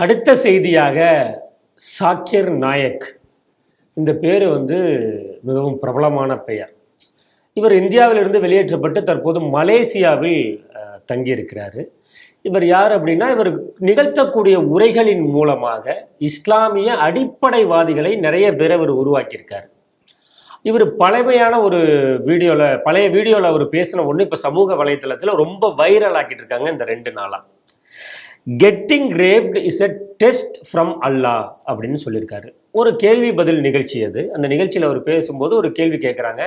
அடுத்த செய்தியாக சாக்கிர் நாயக். இந்த பேர் வந்து மிகவும் பிரபலமான பெயர். இவர் இந்தியாவிலிருந்து வெளியேற்றப்பட்டு தற்போது மலேசியாவில் தங்கியிருக்கிறாரு. இவர் யார் அப்படின்னா இவர் நிகழ்த்தக்கூடிய உரைகளின் மூலமாக இஸ்லாமிய அடிப்படைவாதிகளை நிறைய பேர் அவர் உருவாக்கியிருக்கார். இவர் பழமையான ஒரு வீடியோவில் பழைய வீடியோவில் அவர் பேசின ஒன்று இப்போ சமூக வலைத்தளத்தில் ரொம்ப வைரல் ஆக்கிட்டு இருக்காங்க இந்த ரெண்டு நாளாக getting raped is a test from Allah அப்படின்னு சொல்லியிருக்காரு. ஒரு கேள்வி பதில் நிகழ்ச்சி அது. அந்த நிகழ்ச்சியில் அவர் பேசும்போது ஒரு கேள்வி கேட்குறாங்க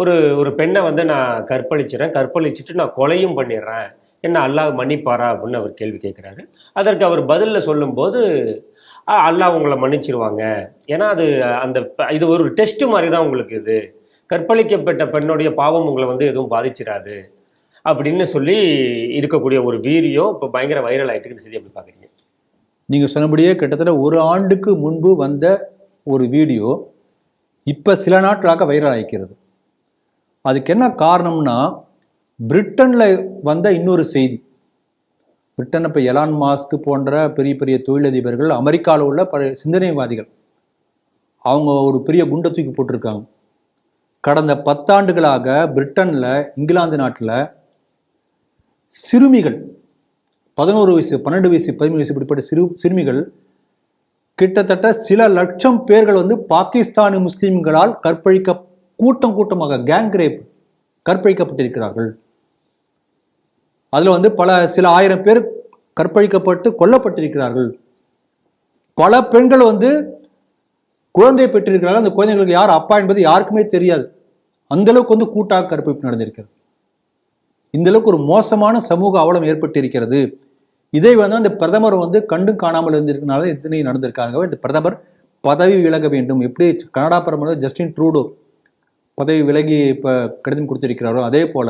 ஒரு ஒரு பெண்ணை வந்து நான் கற்பழிச்சிடறேன் கற்பழிச்சிட்டு நான் கொலையும் பண்ணிடுறேன். என்ன அல்லாஹ் மன்னிப்பாரா அப்படின்னு அவர் கேள்வி கேட்குறாரு அதற்கு அவர் பதிலில் சொல்லும்போது அல்லாஹ் உங்களை மன்னிச்சிருவாங்க. ஏன்னா அது அந்த இது ஒரு டெஸ்ட்டு மாதிரி தான் உங்களுக்கு இது. கற்பழிக்கப்பட்ட பெண்ணுடைய பாவம் உங்களை வந்து எதுவும் பாதிச்சிடாது அப்படின்னு சொல்லி இருக்கக்கூடிய ஒரு வீடியோ இப்போ பயங்கர வைரல் ஆகிட்டு இருக்கு. இந்த எப்படி பார்க்குறீங்க? நீங்கள் சொன்னபடியே கிட்டத்தட்ட ஒரு ஆண்டுக்கு முன்பு வந்த ஒரு வீடியோ இப்போ சில நாட்களாக வைரல் ஆகிக்கிறது அதுக்கு என்ன காரணம்னா பிரிட்டனில் வந்த இன்னொரு செய்தி. பிரிட்டன் இப்போ எலான் மாஸ்க் போன்ற பெரிய பெரிய தொழிலதிபர்கள் அமெரிக்காவில் உள்ள பல சிந்தனைவாதிகள் அவங்க ஒரு பெரிய குண்டை தூக்கி போட்டிருக்காங்க. கடந்த பத்தாண்டுகளாக பிரிட்டனில் இங்கிலாந்து நாட்டில் சிறுமிகள் பதினோரு வயசு பன்னெண்டு வயசு பதிமூணு வயசு இப்படிப்பட்ட சிறு சிறுமிகள் கிட்டத்தட்ட சில லட்சம் பேர்கள் வந்து பாகிஸ்தானி முஸ்லீம்களால் கற்பழிக்க கூட்டம் கூட்டமாக கேங் ரேப் கற்பழிக்கப்பட்டிருக்கிறார்கள். அதில் வந்து பல சில ஆயிரம் பேர் கற்பழிக்கப்பட்டு கொல்லப்பட்டிருக்கிறார்கள். பல பெண்கள் வந்து குழந்தை பெற்றிருக்கிறார்கள். அந்த குழந்தைகளுக்கு யார் அப்பா என்பது யாருக்குமே தெரியாது. அந்தளவுக்கு வந்து கூட்டாக கற்பழிப்பு நடந்திருக்கிறது. இந்த அளவுக்கு ஒரு மோசமான சமூக அவலம் ஏற்பட்டிருக்கிறது. இதை வந்து அந்த பிரதமர் வந்து கண்டு காணாமல் இருந்திருக்கனால இத்தனை நடந்திருக்காங்க? இந்த பிரதமர் பதவி விலக வேண்டும். எப்படி கனடா பிரதமர் ஜஸ்டின் ட்ரூடோ பதவி விலகி இப்போ கடிதம் கொடுத்திருக்கிறாரோ அதே போல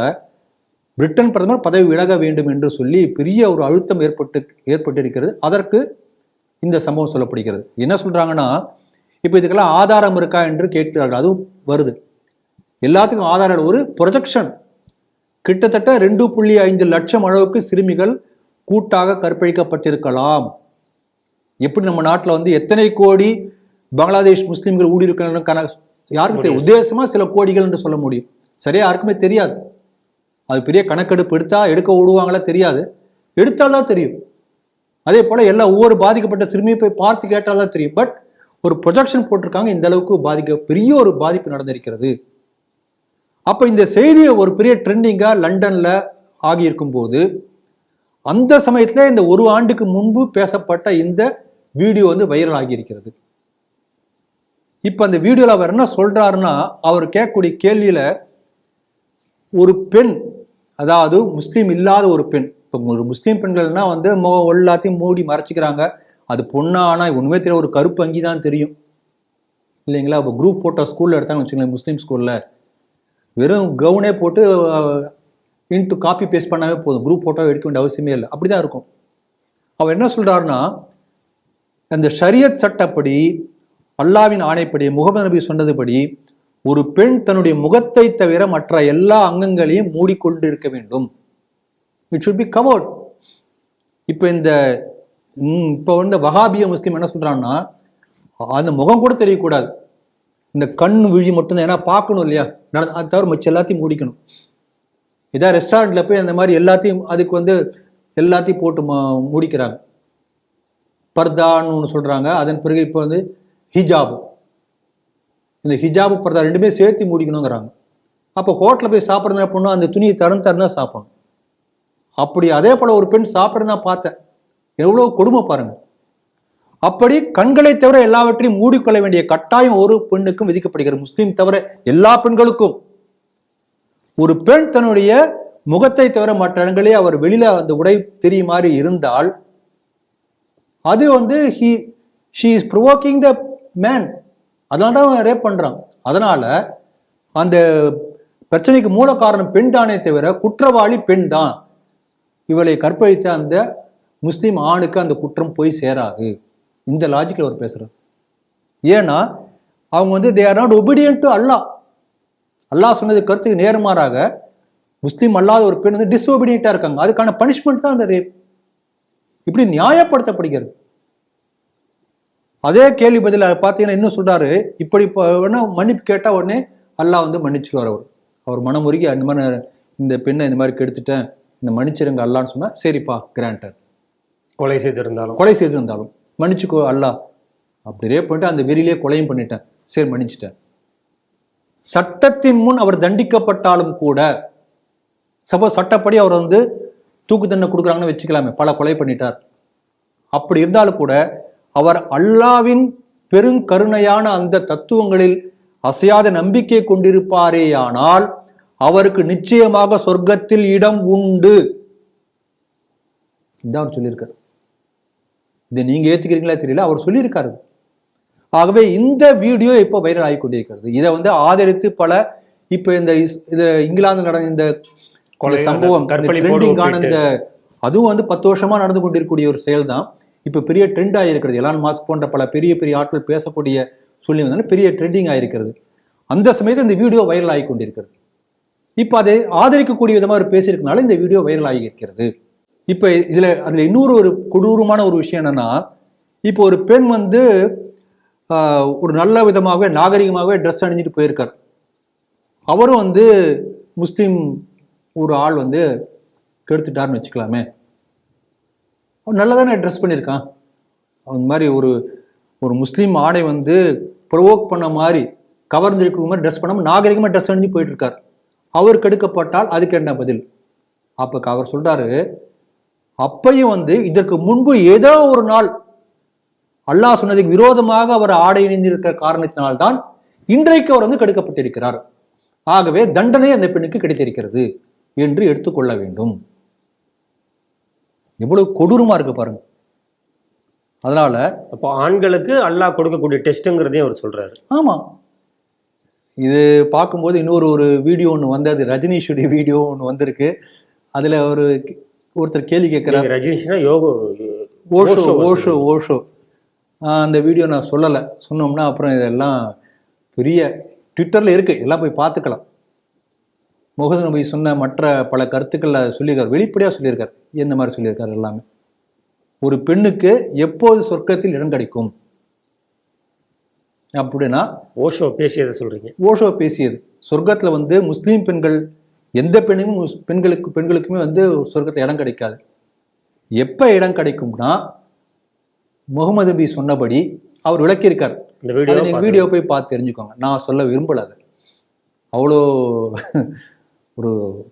பிரிட்டன் பிரதமர் பதவி விலக வேண்டும் என்று சொல்லி பெரிய ஒரு அழுத்தம் ஏற்பட்டு ஏற்பட்டிருக்கிறது. அதற்கு இந்த சம்பவம் சொல்லப்படுகிறது. என்ன சொல்றாங்கன்னா இப்போ இதுக்கெல்லாம் ஆதாரம் இருக்கா என்று கேட்கிறார்கள். அதுவும் வருது. எல்லாத்துக்கும் ஆதாரம் ஒரு ப்ரொஜெக்ஷன் கிட்டத்தட்ட ரெண்டு புள்ளி ஐந்து லட்சம் அளவுக்கு சிறுமிகள் கூட்டாக கற்பழிக்கப்பட்டிருக்கலாம். எப்படி நம்ம நாட்டில் வந்து எத்தனை கோடி பங்களாதேஷ் முஸ்லிம்கள் ஊடியிருக்கிறாங்க கண யாருக்கும் தெரியும்? உத்தேசமா சில கோடிகள் என்று சொல்ல முடியும். சரியா? யாருக்குமே தெரியாது. அது பெரிய கணக்கெடுப்பு எடுத்தா எடுக்க விடுவாங்களா தெரியாது. எடுத்தால்தான் தெரியும். அதே போல எல்லா ஒவ்வொரு பாதிக்கப்பட்ட சிறுமியை போய் பார்த்து கேட்டால்தான் தெரியும். பட் ஒரு ப்ரொஜெக்ஷன் போட்டிருக்காங்க. இந்த அளவுக்கு பாதிக்க பெரிய ஒரு பாதிப்பு நடந்திருக்கிறது. அப்போ இந்த செய்தியை ஒரு பெரிய ட்ரெண்டிங்காக லண்டனில் ஆகியிருக்கும் போது அந்த சமயத்தில் இந்த ஒரு ஆண்டுக்கு முன்பு பேசப்பட்ட இந்த வீடியோ வந்து வைரல் ஆகியிருக்கிறது. இப்போ அந்த வீடியோவில் அவர் என்ன சொல்கிறாருன்னா அவர் கேட்கக்கூடிய கேள்வியில் ஒரு பெண் அதாவது முஸ்லீம் இல்லாத ஒரு பெண் இப்போ ஒரு முஸ்லீம் பெண்கள்னா வந்து முகம் எல்லாத்தையும் மூடி மறைச்சிக்கிறாங்க. அது பொண்ணா ஆனால் உண்மையே தெரியல ஒரு கருப்பு அங்கி தான் தெரியும். இல்லைங்களா? இப்போ குரூப் போட்டோ ஸ்கூலில் எடுத்தாங்கன்னு வச்சுக்கோங்களேன் முஸ்லீம் ஸ்கூலில் வெறும் கவுனே போட்டு இன்ட்டு காப்பி பேஸ்ட் பண்ணாவே போதும். குரூப் ஃபோட்டோ எடுக்க வேண்டிய அவசியமே இல்லை. அப்படிதான் இருக்கும். அவர் என்ன சொல்கிறாருன்னா அந்த ஷரியத் சட்டப்படி அல்லாவின் ஆணைப்படி முகமது நபி சொன்னதுபடி ஒரு பெண் தன்னுடைய முகத்தை தவிர மற்ற எல்லா அங்கங்களையும் மூடிக்கொண்டு இருக்க வேண்டும். இட் should பி கவர்ட் இப்போ இந்த இப்போ வந்து வஹாபிய முஸ்லீம் என்ன சொல்கிறான்னா அந்த முகம் கூட தெரியக்கூடாது. இந்த கண் விழி மட்டும்தான். ஏன்னா பார்க்கணும் இல்லையா? நடந்த அது தவிர மச்ச எல்லாத்தையும் முடிக்கணும். இதான் ரெஸ்டாரண்ட்டில் போய் அந்த மாதிரி எல்லாத்தையும் அதுக்கு வந்து எல்லாத்தையும் போட்டு முடிக்கிறாங்க. பர்தான்னு ஒன்று சொல்கிறாங்க அதன் பிறகு இப்போ வந்து ஹிஜாபு. இந்த ஹிஜாபு பர்தா ரெண்டுமே சேர்த்து முடிக்கணுங்கிறாங்க. அப்போ ஹோட்டலில் போய் சாப்பிட்றது என்ன பண்ணும் அந்த துணியை திறந்து திறந்து தான் சாப்பிடணும். அப்படி அதே போல் ஒரு பெண் சாப்பிட்றதுனா பார்த்தேன். எவ்வளோ கொடுமை பாருங்கள் அப்படி கண்களை தவிர எல்லாவற்றையும் மூடிக்கொள்ள வேண்டிய கட்டாயம் ஒரு பெண்ணுக்கும் விதிக்கப்படுகிறது. முஸ்லீம் தவிர எல்லா பெண்களுக்கும். ஒரு பெண் தன்னுடைய முகத்தை தவிர மற்ற இடங்களே அவர் வெளியில அந்த உடை தெரியும் மாதிரி இருந்தால் அது வந்து he she is provoking the man அதனால தான் அவன் ரேப் பண்றான். அதனால அந்த பிரச்சனைக்கு மூல காரணம் பெண் தானே தவிர குற்றவாளி பெண் தான். இவளை கற்பழித்த அந்த முஸ்லீம் ஆணுக்கு அந்த குற்றம் போய் சேராது. இந்த லாஜிக்கில் அவர் பேசுறாரு. ஏன்னா அவங்க வந்து they are not obedient to Allah Allah சொன்னது கருத்துக்கு நேர்மாறாக முஸ்லீம் அல்லாத ஒரு பெண் வந்து டிஸ்ஒபீடியண்டா இருக்காங்க. அதுக்கான பனிஷ்மெண்ட் தான் அந்த ரேப் இப்படி நியாயப்படுத்தப்படுகிறது. அதே கேள்வி பதில் பார்த்தீங்கன்னா இன்னும் சொல்றாரு. இப்படி இப்போ வேணா மன்னிப்பு கேட்டா உடனே அல்லாஹ் வந்து மன்னிச்சிருவார் அவர். அவர் மனமுருகி அந்த மாதிரி இந்த பெண்ணை இந்த மாதிரி கெடுத்துட்டேன். இந்த மன்னிச்சிருங்க அல்லான்னு சொன்னா சரிப்பா கிராண்டர் கொலை செய்திருந்தாலும். கொலை செய்திருந்தாலும். மன்னிச்சுக்கோ அல்லாஹ் அப்படியே பண்ணிட்டு அந்த வெறியிலே கொலையும் பண்ணிட்டேன். சரி மன்னிச்சிட்டேன். சட்டத்தின் முன் அவர் தண்டிக்கப்பட்டாலும் கூட சப்போஸ் சட்டப்படி அவர் வந்து தூக்கு தண்டனை கொடுக்குறாங்கன்னு வச்சுக்கலாமே பல கொலை பண்ணிட்டார். அப்படி இருந்தாலும் கூட அவர் அல்லாவின் பெருங்கருணையான அந்த தத்துவங்களில் அசையாத நம்பிக்கை கொண்டிருப்பாரேயானால் அவருக்கு நிச்சயமாக சொர்க்கத்தில் இடம் உண்டு. இதான் அவர் சொல்லியிருக்காரு. இதை நீங்க ஏத்துக்கிறீங்களா தெரியல அவர் சொல்லியிருக்காரு. ஆகவே இந்த வீடியோ இப்போ வைரல் ஆகி கொண்டிருக்கிறது. இதை வந்து ஆதரித்து பல இப்ப இந்த இது இங்கிலாந்து நடந்த இந்த சம்பவம் ஒப்பிட்டு. இந்த அதுவும் வந்து பத்து வருஷமா நடந்து கொண்டிருக்கக்கூடிய ஒரு செயல் தான் இப்ப பெரிய ட்ரெண்ட் ஆயிருக்கிறது எலான் மாஸ்க் போன்ற பல பெரிய பெரிய ஆட்கள் பேசக்கூடிய சொல்லி வந்தாலும் பெரிய ட்ரெண்டிங் ஆயிருக்கிறது அந்த சமயத்தில் இந்த வீடியோ வைரல் ஆகி கொண்டிருக்கிறது. இப்ப அதை ஆதரிக்கக்கூடிய விதமா அவர் பேசியிருக்கனால இந்த வீடியோ வைரல் ஆகி இருக்கிறது இப்போ இதில் அதில் இன்னொரு ஒரு கொடூரமான ஒரு விஷயம் என்னென்னா இப்போ ஒரு பெண் வந்து ஒரு நல்ல விதமாகவே நாகரிகமாகவே ட்ரெஸ் அணிஞ்சிட்டு போயிருக்கார். அவரும் வந்து முஸ்லீம் ஒரு ஆள் வந்து கெடுத்துட்டாருன்னு வச்சுக்கலாமே. அவன் நல்லா தானே ட்ரெஸ் பண்ணியிருக்கான். அந்த மாதிரி ஒரு ஒரு முஸ்லீம் ஆடை வந்து ப்ரொவோக் பண்ண மாதிரி கவர்ந்திருக்கிற மாதிரி ட்ரெஸ் பண்ணாமல் நாகரிகமாக ட்ரெஸ் அணிஞ்சு போயிட்டு இருக்கார். அவர் கெடுக்கப்பட்டால் அதுக்கு என்ன பதில்? அப்போ அவர் சொல்கிறாரு அப்பையும் வந்து இதற்கு முன்பு ஏதோ ஒரு நாள் அல்லாஹ் சொன்னதுக்கு விரோதமாக அவர் ஆடை அணிந்திருக்கிற காரணத்தினால்தான் இன்றைக்கு அவர் வந்து கெடுக்கப்பட்டிருக்கிறார். ஆகவே தண்டனை அந்த பெண்ணுக்கு கிடைத்திருக்கிறது என்று எடுத்துக்கொள்ள வேண்டும். எவ்வளவு கொடூரமா இருக்கு பாருங்க. அதனால அப்போ ஆண்களுக்கு அல்லாஹ் கொடுக்கக்கூடிய டெஸ்ட்டுங்கிறதையும் அவர் சொல்றாரு. ஆமா. இது பார்க்கும்போது இன்னொரு ஒரு வீடியோ ஒன்று வந்தது ரஜினிஷுடைய வீடியோ ஒன்று வந்திருக்கு. அதுல ஒரு ஒருத்தர் கேள்வி கேட்கிறார். நீங்க ரஜினிஷ்னா யோகோ ஓஷோ ஓஷோ ஓஷோ. அந்த வீடியோ நான் சொல்லலை. சொன்னோம்னா அப்புறம் இதெல்லாம் பெரிய ட்விட்டரில் இருக்கு. எல்லாம் போய் பார்த்துக்கலாம். முகமது நபி சொன்ன மற்ற பல கருத்துக்களை சொல்லியிருக்கார். வெளிப்படையாக சொல்லியிருக்கார். எந்த மாதிரி சொல்லியிருக்கார் எல்லாமே. ஒரு பெண்ணுக்கு எப்போது சொர்க்கத்தில் இடம் கிடைக்கும்? அப்படின்னா ஓஷோ பேசியதை சொல்றீங்க. ஓஷோ பேசியது. சொர்க்கத்தில் வந்து முஸ்லீம் பெண்கள் எந்த பெண்ணுக்கும் முஸ்- பெண்களுக்கு பெண்களுக்குமே வந்து சொர்க்கத்தில் இடம் கிடைக்காது. எப்போ இடம் கிடைக்கும்னா முகமது நபி சொன்னபடி அவர் விளக்கியிருக்கார். இந்த வீடியோ வீடியோ போய் பார்த்து தெரிஞ்சுக்கோங்க. நான் சொல்ல விரும்பல அதை. அவ்வளோ ஒரு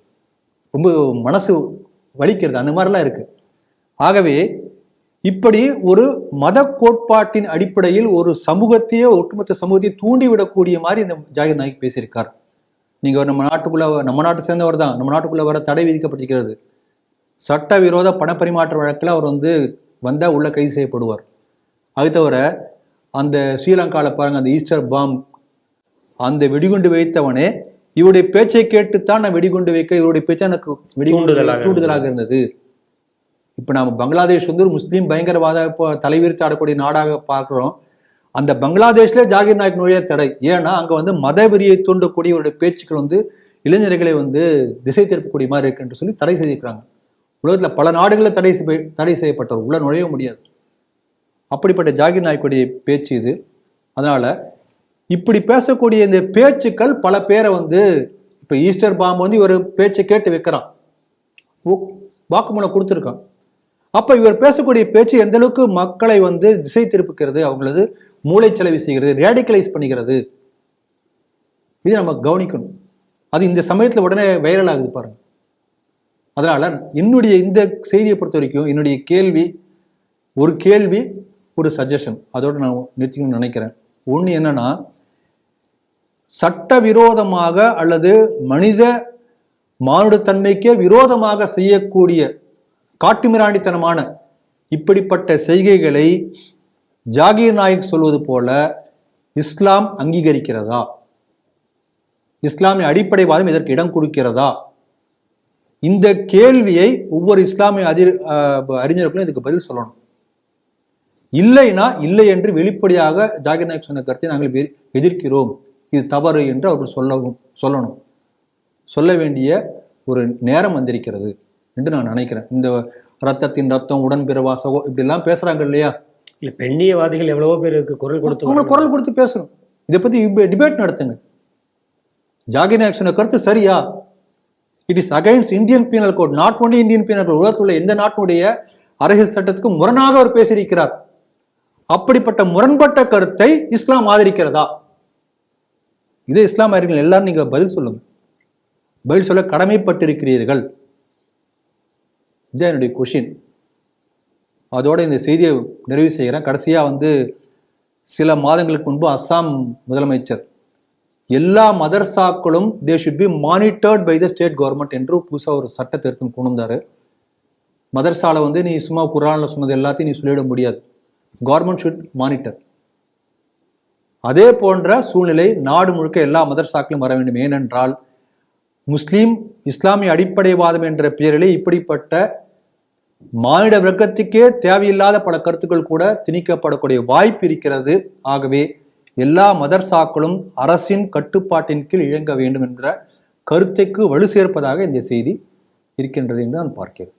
ரொம்ப மனசு வலிக்கிறது அந்த மாதிரிலாம் இருக்கு. ஆகவே இப்படி ஒரு மத கோட்பாட்டின் அடிப்படையில் ஒரு சமூகத்தையே ஒட்டுமொத்த சமூகத்தையே தூண்டிவிடக்கூடிய மாதிரி இந்த ஜாகிர் நாயக் பேசியிருக்கார். நீங்க நம்ம நாட்டுக்குள்ள நம்ம நாட்டை சேர்ந்தவர் தான். நம்ம நாட்டுக்குள்ள வர தடை விதிக்கப்பட்டிருக்கிறது. சட்டவிரோத பணப்பரிமாற்ற வழக்கில் அவர் வந்து வந்தா உள்ள கைது செய்யப்படுவார். அது தவிர அந்த ஸ்ரீலங்காவில் பாருங்க அந்த ஈஸ்டர் பாம் அந்த வெடிகுண்டு வைத்தவனே இவருடைய பேச்சை கேட்டுத்தான் நான் வெடிகுண்டு வைக்க இவருடைய பேச்சு எனக்கு வெடிகுண்டு தூண்டுதலாக இருந்தது. இப்ப நாம பங்களாதேஷ் வந்து ஒரு முஸ்லீம் பயங்கரவாத தலைவிரித்து ஆடக்கூடிய நாடாக பார்க்கிறோம். அந்த பங்களாதேஷ்ல ஜாகிர் நாயக் நுழைய தடை. ஏன்னா அங்க வந்து மதவெறியை தூண்டக்கூடிய ஒரு பேச்சுக்கள் வந்து இளைஞர்களை வந்து திசை திருப்பக்கூடிய மாதிரி இருக்குன்னு சொல்லி தடை செய்திருக்கிறாங்க. உலகத்தில் பல நாடுகளில் தடை செய்ய- தடை செய்யப்பட்டவர். உள்ள நுழைய முடியாது. அப்படிப்பட்ட ஜாகிர் நாயக்குடைய பேச்சு இது. அதனால இப்படி பேசக்கூடிய இந்த பேச்சுக்கள் பல பேரை வந்து இப்போ ஈஸ்டர் பாம் வந்து இவர் பேச்சை கேட்டு வைக்கிறான். ஓ- வாக்குமூலம் கொடுத்துருக்கான். அப்போ இவர் பேசக்கூடிய பேச்சு எந்த அளவுக்கு மக்களை வந்து திசை திருப்புக்கிறது அவங்களது மூளைச்சலவை செய்கிறது ரேடிக்கலைஸ் பண்ணுகிறது இது நம்ம கவனிக்கணும். அது இந்த சமயத்தில் உடனே வைரல் ஆகுது பாருங்க. அதனால என்னுடைய இந்த செய்தியை பொறுத்த வரைக்கும் என்னுடைய கேள்வி ஒரு கேள்வி ஒரு சஜஷன் அதோட நான் நிறுத்திக்கணும்னு நினைக்கிறேன். ஒன்று என்னன்னா சட்டவிரோதமாக அல்லது மனித மானுடத்தன்மைக்கே விரோதமாக செய்யக்கூடிய காட்டுமிராண்டித்தனமான இப்படிப்பட்ட செய்கைகளை ஜாகீர் நாயக் சொல்வது போல இஸ்லாம் அங்கீகரிக்கிறதா? இஸ்லாமிய அடிப்படைவாதம் இதற்கு இடம் கொடுக்கிறதா? இந்த கேள்வியை ஒவ்வொரு இஸ்லாமிய அதிர் அஹ், அறிஞர்களும் இதுக்கு பதில் சொல்லணும். இல்லைனா இல்லை என்று வெளிப்படையாக ஜாகிர் நாயக் சொன்ன கருத்தை நாங்கள் எதிர்க்கிறோம். இது தவறு என்று அவர்கள் சொல்லவும் சொல்லணும். சொல்ல வேண்டிய ஒரு நேரம் வந்திருக்கிறது என்று நான் நினைக்கிறேன். இந்த ரத்தத்தின் ரத்தம் உடன்பிறவா சகோ இப்படிலாம் பேசுறாங்க இல்லையா? இல்ல பெண்ணியவாதிகள் எவ்வளவோ பேர் இருக்கு குரல் கொடுத்து வராங்க. குரல் கொடுத்து பேசணும் இதை பத்தி டிபேட் நடத்துங்க. நாயக் சொன்ன கருத்து சரியா? It is against Indian penal code not only Indian penal code உலகத்தில் எந்த நாட்டினுடைய அரசியல் சட்டத்துக்கு முரணாக அவர் பேசியிருக்கிறார். அப்படிப்பட்ட முரண்பட்ட கருத்தை இஸ்லாம் ஆதரிக்கிறதா? இது இஸ்லாம் அறிஞர்கள் எல்லாரும் நீங்க பதில் சொல்லுங்க. பதில் சொல்ல கடமைப்பட்டிருக்கிறீர்கள். இதுதான் என்னுடைய கொஷின் அதோடு இந்த செய்தியை நிறைவு செய்கிறேன். கடைசியாக வந்து சில மாதங்களுக்கு முன்பு அஸ்ஸாம் முதலமைச்சர் எல்லா மதர்சாக்களும் they should be monitored by the state government என்று புதுசாக ஒரு சட்ட திருத்தம் கொண்டு வந்தார். மதர்சாவில் வந்து நீ சும்மா குரானில் சொன்னது எல்லாத்தையும் நீ சொல்லிட முடியாது. கவர்மெண்ட் ஷுட் மானிட்டர் அதே போன்ற சூழ்நிலை நாடு முழுக்க எல்லா மதர்சாக்களும் வர வேண்டும். ஏனென்றால் முஸ்லீம் இஸ்லாமிய அடிப்படைவாதம் என்ற பெயரிலே இப்படிப்பட்ட மானிட வர்க்கத்துக்கே தேவையில்லாத பல கருத்துக்கள் கூட திணிக்கப்படக்கூடிய வாய்ப்பு இருக்கிறது. ஆகவே எல்லா மதர்சாக்களும் அரசின் கட்டுப்பாட்டின் கீழ் இயங்க வேண்டும் என்ற கருத்துக்கு வலு சேர்ப்பதாக இந்த செய்தி இருக்கின்றது என்று நான் பார்க்கிறேன்.